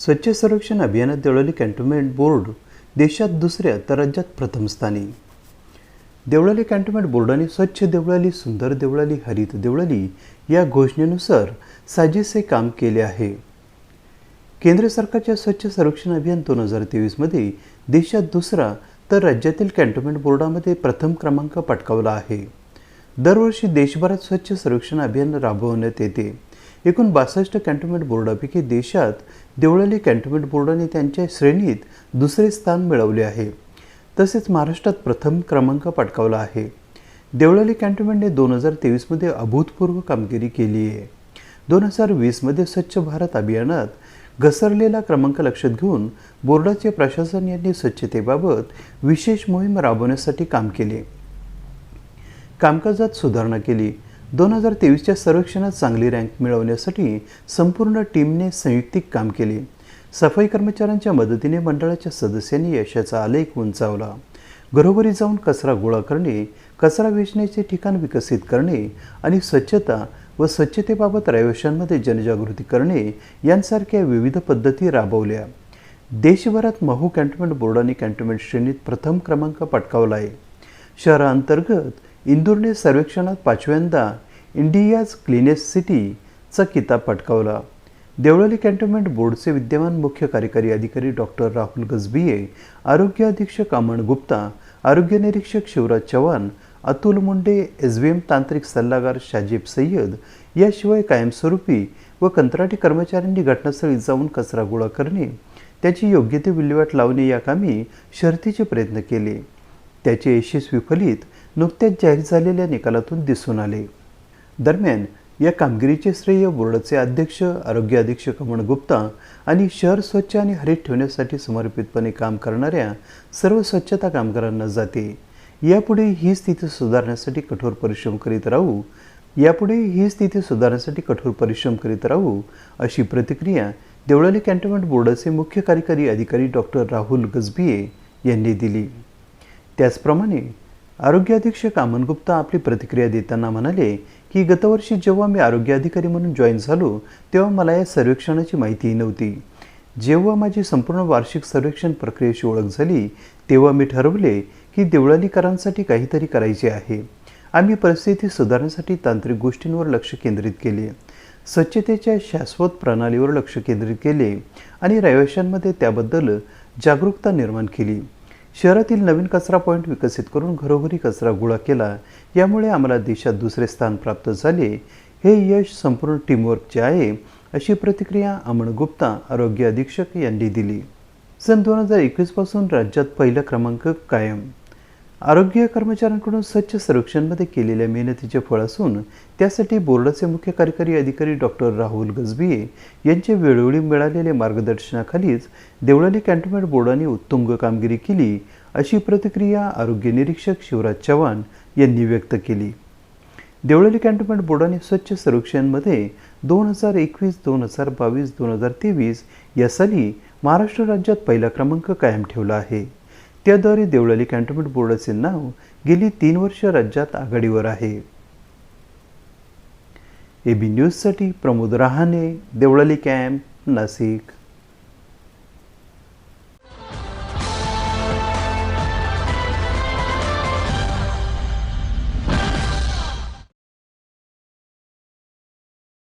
स्वच्छ सर्वेक्षण अभियानात देवळाली कॅन्टोन्मेंट बोर्ड देशात दुसऱ्या तर राज्यात प्रथम स्थानी. देवळाली कॅन्टोन्मेंट बोर्डाने स्वच्छ देवळाली सुंदर देवळाली हरित देवळाली या घोषणेनुसार साजेसे काम केले आहे. केंद्र सरकारच्या स्वच्छ सर्वेक्षण अभियान दोन हजार तेवीसमध्ये देशात दुसरा तर राज्यातील कॅन्टोन्मेंट बोर्डामध्ये प्रथम क्रमांक पटकावला आहे. दरवर्षी देशभरात स्वच्छ सर्वेक्षण अभियान राबवण्यात येते. एकूण बासष्ट कॅन्टोन्मेंट बोर्डापैकी देशात देवळाली कॅन्टोन्मेंट बोर्डाने त्यांच्या श्रेणीत दुसरे स्थान मिळवले आहे. तसेच महाराष्ट्रात प्रथम क्रमांक पटकावला आहे. देवळाली कॅन्टोन्मेंटने दोन हजार तेवीसमध्ये अभूतपूर्व कामगिरी केली आहे. दोन हजार वीसमध्ये स्वच्छ भारत अभियानात घसरलेला क्रमांक लक्षात घेऊन बोर्डाचे प्रशासन यांनी स्वच्छतेबाबत विशेष मोहीम राबवण्यासाठी काम केले. कामकाजात सुधारणा केली. दोन हजार तेवीसच्या सर्वेक्षणात चांगली रँक मिळवण्यासाठी संपूर्ण टीमने संयुक्तिक काम केले. सफाई कर्मचाऱ्यांच्या मदतीने मंडळाच्या सदस्यांनी यशाचा आलेख उंचावला. घरोघरी जाऊन कचरा गोळा करणे कचरा वेचण्याचे ठिकाण विकसित करणे आणि स्वच्छता व स्वच्छतेबाबत रहिवाशांमध्ये जनजागृती करणे यांसारख्या विविध पद्धती राबवल्या. देशभरात महू कॅन्टोन्मेंट बोर्डाने कॅन्टोन्मेंट श्रेणीत प्रथम क्रमांक पटकावला आहे. शहराअंतर्गत इंदूरने सर्वेक्षणात पाचव्यांदा इंडियाज क्लिनेस्ट सिटीचा किताब पटकावला. देवळाली कॅन्टोन्मेंट बोर्डचे विद्यमान मुख्य कार्यकारी अधिकारी डॉक्टर राहुल गजबिये आरोग्य अधीक्षक अमन गुप्ता आरोग्य निरीक्षक Shivraj Chavan Atul Munde S V M तांत्रिक सल्लागार शाजीब सय्यद याशिवाय कायमस्वरूपी व कंत्राटी कर्मचाऱ्यांनी घटनास्थळी जाऊन कचरा गोळा करणे त्याची योग्य ते विल्हेवाट लावणे या कामी शर्थीचे प्रयत्न केले. त्याचे यशस्वी फलित नुकत्याच जाहीर झालेल्या निकालातून दिसून आले. दरम्यान या कामगिरीचे श्रेय बोर्डाचे अध्यक्ष आरोग्य अधीक्षक अमण गुप्ता आणि शहर स्वच्छ आणि हरित ठेवण्यासाठी समर्पितपणे काम करणाऱ्या सर्व स्वच्छता कामगारांना जाते. यापुढे ही स्थिती सुधारण्यासाठी कठोर परिश्रम करीत राहू यापुढे ही स्थिती सुधारण्यासाठी कठोर परिश्रम करीत राहू अशी प्रतिक्रिया देवळाली कॅन्टोन्मेंट बोर्डाचे मुख्य कार्यकारी अधिकारी डॉक्टर राहुल गजबिये यांनी दिली. त्याचप्रमाणे आरोग्य अधीक्षक अमन गुप्ता आपली प्रतिक्रिया देताना म्हणाले की गतवर्षी जेव्हा मी आरोग्य अधिकारी म्हणून जॉईन झालो तेव्हा मला या सर्वेक्षणाची माहितीही नव्हती. जेव्हा माझी संपूर्ण वार्षिक सर्वेक्षण प्रक्रियेशी ओळख झाली तेव्हा मी ठरवले की देवळालीकरांसाठी काहीतरी करायचे आहे. आम्ही परिस्थिती सुधारण्यासाठी तांत्रिक गोष्टींवर लक्ष केंद्रित केले. स्वच्छतेच्या शाश्वत प्रणालीवर लक्ष केंद्रित केले आणि रहिवाशांमध्ये त्याबद्दल जागरूकता निर्माण केली. शहरातील नवीन कचरा पॉईंट विकसित करून घरोघरी कचरा गोळा केला यामुळे आम्हाला देशात दुसरे स्थान प्राप्त झाले. हे यश संपूर्ण टीमवर्कचे आहे अशी प्रतिक्रिया अमन गुप्ता आरोग्य अधीक्षक यांनी दिली. सन दोन हजार एकवीसपासून राज्यात पहिला क्रमांक कायम. आरोग्य कर्मचाऱ्यांकडून स्वच्छ सर्वेक्षणमध्ये केलेल्या मेहनतीचे फळ असून त्यासाठी बोर्डाचे मुख्य कार्यकारी अधिकारी डॉक्टर राहुल गजबिये यांचे वेळोवेळी मिळालेल्या मार्गदर्शनाखालीच देवळाली कॅन्टोन्मेंट बोर्डाने उत्तुंग कामगिरी केली अशी प्रतिक्रिया आरोग्य निरीक्षक शिवराज चव्हाण यांनी व्यक्त केली. देवळाली कॅन्टोन्मेंट बोर्डाने स्वच्छ सर्वेक्षणमध्ये दोन हजार एकवीस दोन हजार बावीस दोन हजार तेवीस या साली महाराष्ट्र राज्यात पहिला क्रमांक कायम ठेवला आहे. त्याद्वारे देवळाली कॅन्टोन्मेंट बोर्डाचे नाव गेली तीन वर्ष राज्यात आघाडीवर आहे. एबी न्यूजसाठी प्रमोद रहाणे देवळाली कॅम्प नाशिक.